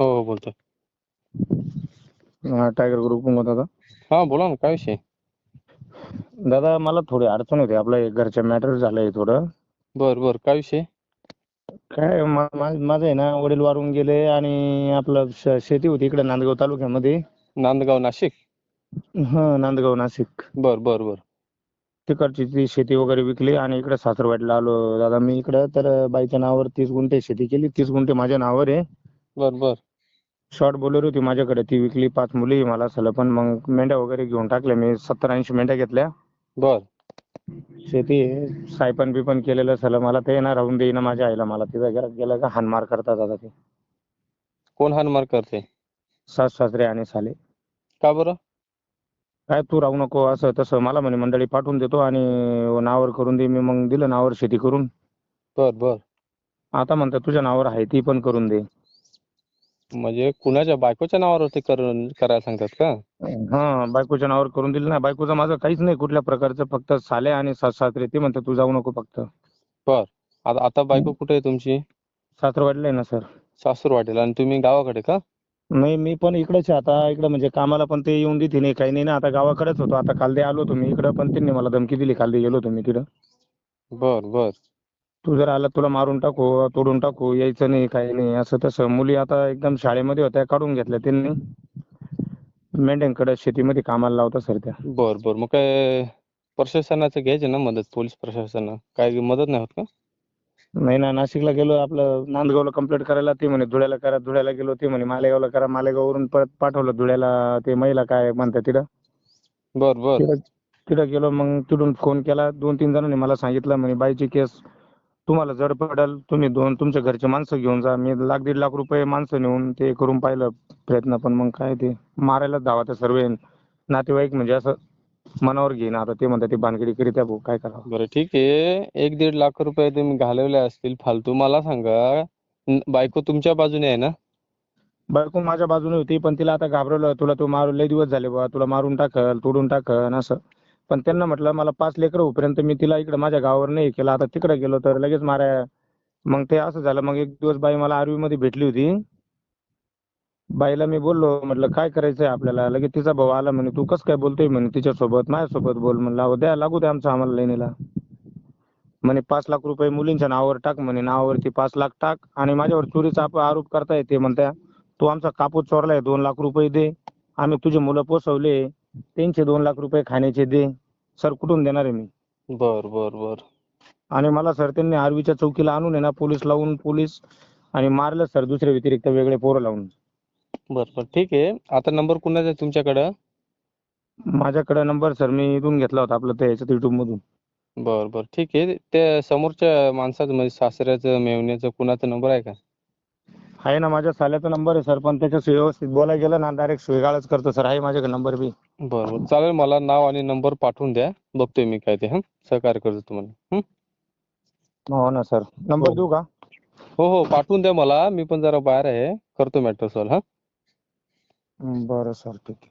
हो हो बोलतोय. हा, टायगर ग्रुप दादा. हा बोला ना काय विषय? दादा मला थोडी अडचण होती. आपलं एक घरच्या मॅटर झालंय थोडं. बर बर. काय विषय? काय मा- मा- माझं आहे ना वडील वारून गेले आणि आपलं श- शेती होती इकडे नांदगाव तालुक्यामध्ये. नांदगाव नाशिक? हा नांदगाव नाशिक. बर बर बर. तिकडची ती शेती वगैरे विकली आणि इकडे सासरवाडीला आलो. दादा मी इकडं तर बाईच्या नावावर तीस गुंठे शेती केली. तीस गुंठे माझ्या नावावर आहे. बर बर. शॉर्ट बोलर होती माझ्याकडे. ती विकली पाच मुली मला सलं पण मग मेंढ्या वगैरे घेऊन टाकल्या. मी सत्तर ऐंशी मेंढ्या घेतल्या. बर. शेती आहे सायपन बिपन केलेलं सलं मला ते ना राहून देईना माझ्या आईला. मला तिथं गेलं गेलं का हानमार करतात दादा ते. कोण हानमार करते? सास सासरे आणि साले. का बरं? काय तू राहू नको. असं तसं मला म्हणे मंडळी पाठवून देतो आणि नावावर करून दे. मी मग दिलं नावावर शेती करून. बर बर. आता म्हणतात तुझ्या नावावर आहे ती पण करून दे. म्हणजे कुणाच्या बायकोच्या नावावर ते करून करायला सांगतात का? हा बायकोच्या नावावर करून दिलं ना बायकोचं माझं काहीच नाही कुठल्या प्रकारचं. फक्त साले आणि सास सासरे. ते म्हणतात तू जाऊ नको फक्त. आता आता बायको कुठे आहे तुमची? सासरवाडीला आहे ना सर. सासूरवाडीला. आणि तुम्ही गावाकडे का? नाही मी पण इकडेच आहे. आता इकडे म्हणजे कामाला पण ते येऊन देते नाही काही नाही ना. आता गावाकडेच होतो. आता काल दे आलो होतो मी इकडं पण त्यांनी मला धमकी दिली. काल दे गेलो मी तिकडं. बर बर. तू जर आला तुला मारून टाकू तोडून टाकू यायचं नाही काही नाही असं तसं. मुली आता एकदम शाळेमध्ये होत्या काढून घेतल्या त्यांनी. मेंढ्यांकडे शेतीमध्ये कामाला लावता सर त्या. बर बर. मग काय प्रशासनाचं घ्यायचे ना मदत पोलीस प्रशासनानं? काय मदत नाही होत का? नाही ना नाशिकला गेलो आपलं नांदगावला कंप्लेंट करायला ते म्हणे धुळ्याला करा धुळ्याला गेलो ते म्हणे मालेगावला करा मालेगाववरून परत पाठवलं धुळ्याला ते महिला काय म्हणतात तिथं. बर बर. तिथं गेलो मग तिथून फोन केला दोन तीन जणांनी मला सांगितलं म्हणे बाईची केस तुम्हाला जड पडेल तुम्ही दोन तुमच्या घरचे माणसं घेऊन जा. मी लाख दीड लाख रुपये माणसं नेऊन ते करून पाहिलं प्रयत्न पण मग काय ते? मारायलाच धावा त्या सर्व नातेवाईक म्हणजे असं मनावर घेईन. आता ते म्हणतात ते भानगडी करीत आहे भाऊ काय करावं? बरं ठीक आहे. एक दीड लाख रुपये तुम्ही घालवले असतील फालतू. मला सांगा न- बायको तुमच्या बाजूने आहे ना? बायको माझ्या बाजूने होती पण तिला आता घाबरवलं. तुला तू मारून लय दिवस झाले बा तुला मारून टाकल तोडून टाकल असं. पण त्यांना म्हटलं मला पाच लेकरं होईपर्यंत मी तिला इकडे माझ्या गावावर नाही केलं. आता तिकडे गेलो तर लगेच माराय. मग ते असं झालं. मग एक दिवस बाई मला आर्वीमध्ये भेटली होती. बाईला मी बोललो म्हटलं काय करायचंय आपल्याला? लगेच तिचा भाऊ आला म्हणे तू कसं काय बोलतोय म्हणे तिच्यासोबत? माझ्यासोबत बोल म्हणलं. अहो द्या लागू द्या आमचं आम्हाला लेणीला. म्हणे पाच लाख रुपये मुलींच्या नावावर टाक म्हणे. नावावरती पाच लाख टाक आणि माझ्यावर चोरीचा आरोप करता येते म्हणत्या. तू आमचा कापूस चोरलाय दोन लाख रुपये दे. आम्ही तुझे मुलं पोसवले. त्यांचे दोन लाख रुपये खाण्याचे दे. सर कुठून देणार आहे मी? बर बर बर. आणि मला सर त्यांनी आर्वीच्या चौकीला आणून आहे ना पोलीस लावून पोलीस आणि मारलं सर दुसरे व्यतिरिक्त वेगळे पोरं लावून. बर बर. ठीक आहे. आता नंबर कुणाचा आहे तुमच्याकडं? माझ्याकडे नंबर सर मी इथून घेतला होता आपलं ह्याच्यात युट्यूब मधून. बर बर. ठीक आहे. त्या समोरच्या माणसाचं म्हणजे सासऱ्याचं मेव्हण्याचं कुणाचा नंबर आहे का? आहे ना माझ्या साल्याचा नंबर आहे सर पण त्याच्याशी व्यवस्थित बोलायला गेलं ना डायरेक्ट शिवेगाळच करतो सर आहे माझ्याकडे नंबर बी. बर बर. चालेल मला नाव आणि नंबर पाठवून द्या. बघतोय मी काय ते हं? सहकार्य करतो तुम्हाला हं? हो ना सर नंबर हो. देऊ का? हो हो. पाठवून द्या मला. मी पण जरा बाहेर आहे. करतो मॅटर सॉल्व हा? बरं सर ठीक आहे.